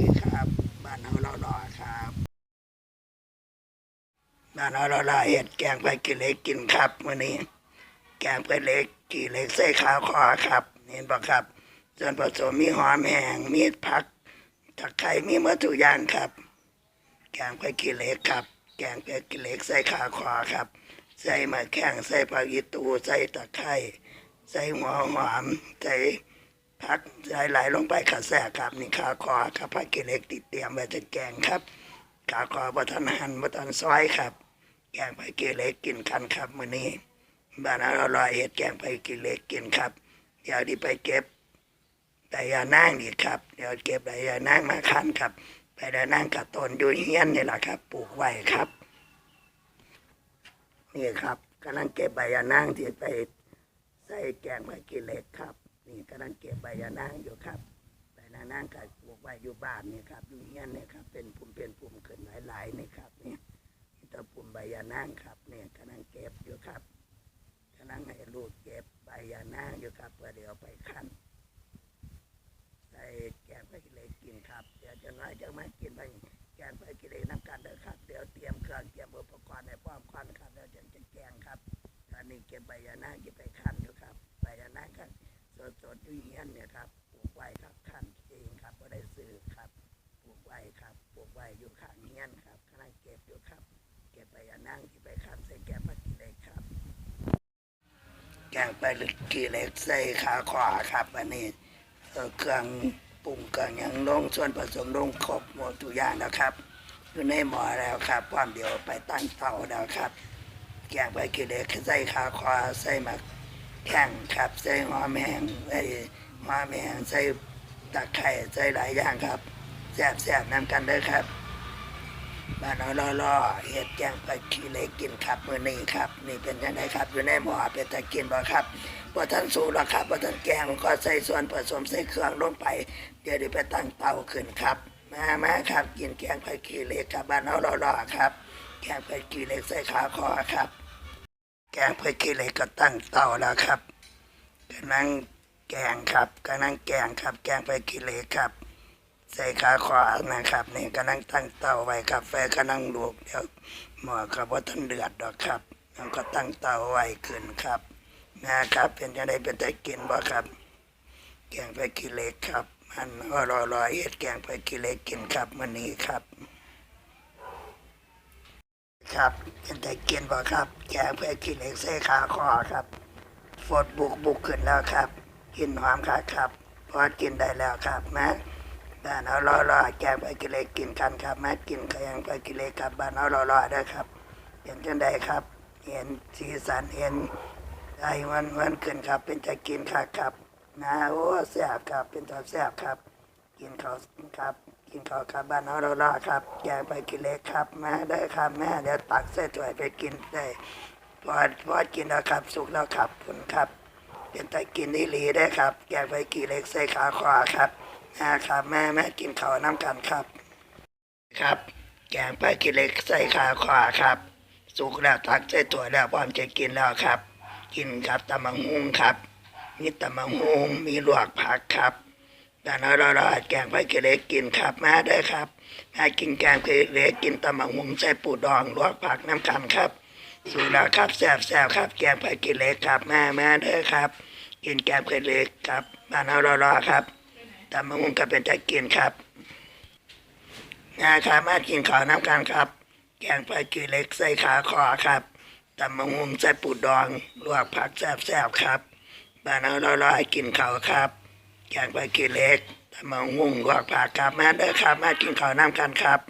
ดีครับ บ้านเฮาเรารอครับบ้านเฮาเรารอเห็ดแกงไปกิเล็กกินครับมื้อนี้ แกงไปเล็กกี่เล็กใส่ขาวคอครับเห็นบ่ครับส่วนผสมมีหอมแห้งมีผักตะไคร้มีมดทุกอย่างครับ แกงไปกี่เล็กครับ แกงไปกี่เล็กใส่ขาวคอครับ ใส่มะแข้งใส่ผักอีตูใส่ตะไคร้ใส่หัวหอมใส่ ผักใส่ไหลลงไปขัดแสครับนี่ขาคอครับผักกี่เหล็กติดเตรียมไว้จะแกงครับขาคอบัทันหันบัทันซอยครับแกงไปกี่เล็กกินกันครับมื้อนี้บ้านเราลอยเห็ดแกงไปกินเล็กกินครับเดี๋ยวที่ไปเก็บไดยานางนี่ครับ เดี๋ยวเก็บไดยานางมาคันครับ ไปไดยานางกับต้นอยูเฮียนนี่แหละครับ ปลูกไว้ครับ นี่ครับกำลังเก็บใบยานางที่ไปใส่แกงไปกินเล็กครับ นี่กำลังเก็บใบยานางอยู่ครับใบยานางกับปลูกไว้อยู่บ้านนี่ครับอยู่เฮียนนี่ครับเป็นปุ่มเป็นปุ่มขึ้นหลายๆนี่ครับนี่นี่ตัวปุ่มใบยานางครับเนี่ยกำลังเก็บอยู่ครับกำลังให้ลูกเก็บใบยานางอยู่ครับเพื่อเดี๋ยวไปคั้นใส่แกงไปกินเลยกินครับเดี๋ยวจะน้อยจะมากินไปแกงไปกินเลยน้ำกันเด้อครับเดี๋ยวเตรียมเครื่องเตรียมอุปกรณ์ในพร้อมคั้นครับเดี๋ยวจะจะแกงครับตอนนี้เก็บใบยานางเก็บไปคั้น สดๆอยู่เฮียนเนี่ยครับปลูกไว้ครับคั้นเองครับไม่ได้ซื้อครับปลูกไว้ครับปลูกไว้อยู่ข้างเฮียนครับกำลังเก็บอยู่ครับ เก็บใบยานางที่ไปคั้นใส่แกงไปกินเลยครับแกงไปลึกกี่เล็กใส่ขาขวาครับอันนี้เครื่องปรุงเครื่องยังลงส่วนผสมลงครบหมดทุกอย่างแล้วครับอยู่ในหม้อแล้วครับความเดียวไปตั้งเตาแล้วครับแกงไปกี่เล็กใส่ขาขวาใส่หมัก แข้งครับใส่หอมแห้งใส่หอมแห้งใส่ตะไคร้ใส่หลายอย่างครับแซ่บๆน้ำกันเด้อครับบ้านเราล่อเห็ดแกงไปขี้เล็กกินครับมือนี้ครับ นี่เป็นยังไงครับ อยู่ในหม้อเป็นตะกินบ่ครับบ่ทันสูหรอกครับบ่ทันแกงก็ใส่ส่วนผสมใส่เครื่องลงไป เดี๋ยวด้ไปตั้งเตาขึ้นครับ มามาครับ กินแกงไปขี้เล็กครับบ้านเราล่อๆครับ แกงไปขี้เล็กใส่ขาคอครับ แกงไปขี้เหล็กก็ตั้งเตาแล้วครับกำลังแกงครับกำลังแกงครับ แกงไปขี้เหล็กครับ ใส่ขาขวานะครับนี่กำลังตั้งเตาไว้ครับไฟกำลังลุกเดี๋ยวหมอครับว่าท่านเดือดดอกครับแล้วก็ตั้งเตาไว้ขึ้นครับนะครับเป็นจะได้เป็นได้กินบ่ครับ แกงไปกินเล็กครับ มันอร่อยๆเฮ็ดแกงไปกินเล็กกินครับมื้อนี้ครับ ครับเป็นไดกินบ่ครับแกงไปกินเล็กใส่ขาคอครับฝดบุกบุกขึ้นแล้วครับ กินหอมครับครับพอกินได้แล้วครับนะบ้านเอารอรอแกไปกิเลสกินกันครับแมากินแกงไปกิเลสครับบ้านเอารอรอได้ครับเห็นจังใดครับ เห็นสีสันเห็นไอ้วันวันขึ้นครับ เป็นจะกินครับครับนะโอ้แซ่บครับเป็นตาแซ่บครับ กินข้าวครับ กินข้าวครับบ้านเอารอรอครับแกงไปกินเลสครับแมาได้ครับแม่เดี๋ยวตักใส่ถ้วยไปกินได้พอพอกินแล้วครับ สุกแล้วครับคุณครับเป็นตะกินนี่หลีได้ครับแกงไปกี่เล็กใส่ขาขวาครับนะครับแม่แม่กินข้าวน้ำกันครับ ครับแกงไปกี่เล็กใส่ขาขวาครับ สุกแล้วตักใส่ตัวแล้วพร้อมจะกินแล้วครับ กินครับตำมังหุงครับ มีตำมังหุงมีลวกผักครับ แต่เราเราเราแกงไปกี่เล็กกินครับมาได้ครับมากินแกงไปกี่เล็กกินตำมังหุงใส่ปูดองลวกผักน้ำกันครับสุดแล้วครับแซ่บแซ่บครับ แกงไปกินเล็กครับแม่แม่เด้ครับ กินแกงไปเล็กครับบ้านเรารอรอครับตำมะม่วงก็เป็นตะกินครับนะครับมากินข้าวน้ำกันครับ แกงไปกินเล็กใส่ขาคอครับตำมะม่วงใส่ปูดองลวกผักแซ่บแซ่บครับบ้านเรารอรอกินข้าวครับ อยากไปกินเล็กแต่มาหุ่งลวกผักครับมาเด้อครับ มากินข้าวน้ำกันครับ